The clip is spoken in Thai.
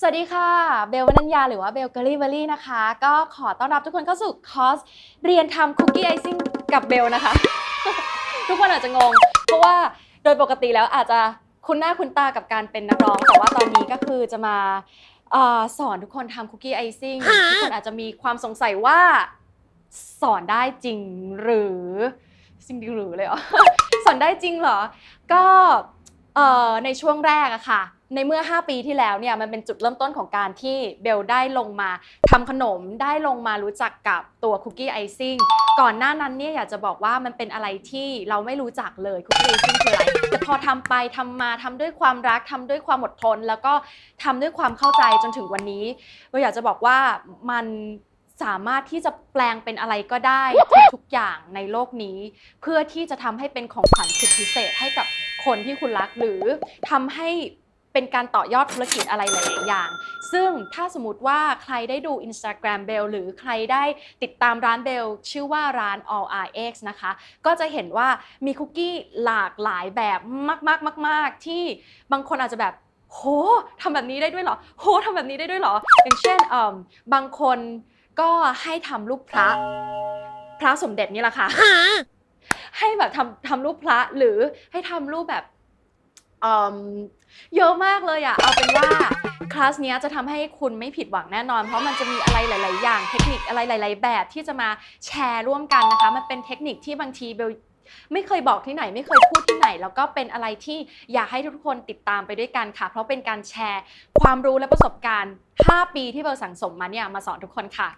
สวัสดีค่ะ เบลวนัญญาหรือว่าเบลเกอรี่เบอรี่นะคะ ก็ขอต้อนรับทุกคนเข้าสู่คอร์สเรียนทำคุกกี้ไอซิ่งกับเบลนะคะ ทุกคนอาจจะงง เพราะว่าโดยปกติแล้วอาจจะคุ้นหน้าคุ้นตากับการเป็นนักร้อง แต่ว่าตอนนี้ก็คือจะมาเอ่อสอนทุกคนทำคุกกี้ไอซิ่งทุกคนอาจจะมีความสงสัยว่าสอนได้จริงหรือจริงหรือเลยเหรอ สอนได้จริงเหรอ ก็ ในช่วงแรกอะค่ะ ในเมื่อ 5 ปีที่แล้วเนี่ยมันเป็นจุดเริ่มต้นของการที่เบลได้ลงมาทำขนมได้ลงมารู้จักกับตัวคุกกี้ไอซิ่งก่อนหน้านั้นเนี่ยอยากจะบอกว่ามันเป็นอะไรที่เราไม่รู้จักเลยคุกกี้ไอซิ่งคืออะไรแต่พอทำไปทำมาทำด้วยความรักทำด้วยความอดทน แล้วก็ทำด้วยความเข้าใจจนถึงวันนี้เบลอยากจะบอกว่ามันสามารถที่จะแปลงเป็นอะไรก็ได้ทุกๆอย่างในโลกนี้ เพื่อที่จะทำให้เป็นของขวัญสุดพิเศษให้กับ คนที่คุณรักหรือทำให้เป็นการต่อยอดธุรกิจอะไรหลาย ๆ อย่าง ซึ่งถ้าสมมติว่าใครได้ดู Instagram เบลหรือใครได้ติดตามร้านเบลชื่อว่าร้าน All RX นะคะ ก็จะเห็นว่ามีคุกกี้หลากหลายแบบมากๆๆที่บางคนอาจจะแบบโหทำแบบนี้ได้ด้วยเหรอ โหทำแบบนี้ได้ด้วยเหรอ อย่างเช่นบางคนก็ให้ทำรูปพระ พระสมเด็จนี่แหละค่ะ ให้แบบทำทำรูปพระหรือให้ทำรูปแบบเเยอะมากเลยอะเอาเป็นว่าคลาสนี้จะทำให้คุณไม่ผิดหวังแน่นอน เพราะมันจะมีอะไรหลาย ๆ อย่าง เทคนิคอะไรหลาย ๆ แบบที่จะมาแชร์ร่วมกันนะคะ มันเป็นเทคนิคที่บางทีเบลไม่เคยบอกที่ไหนไม่เคยพูดที่ไหน แล้วก็เป็นอะไรที่อยากให้ทุกคนติดตามไปด้วยกันค่ะ เพราะเป็นการแชร์ความรู้และประสบการณ์ 5 ปีที่เบลสั่งสมมาเนี่ยมาสอนทุกคนค่ะ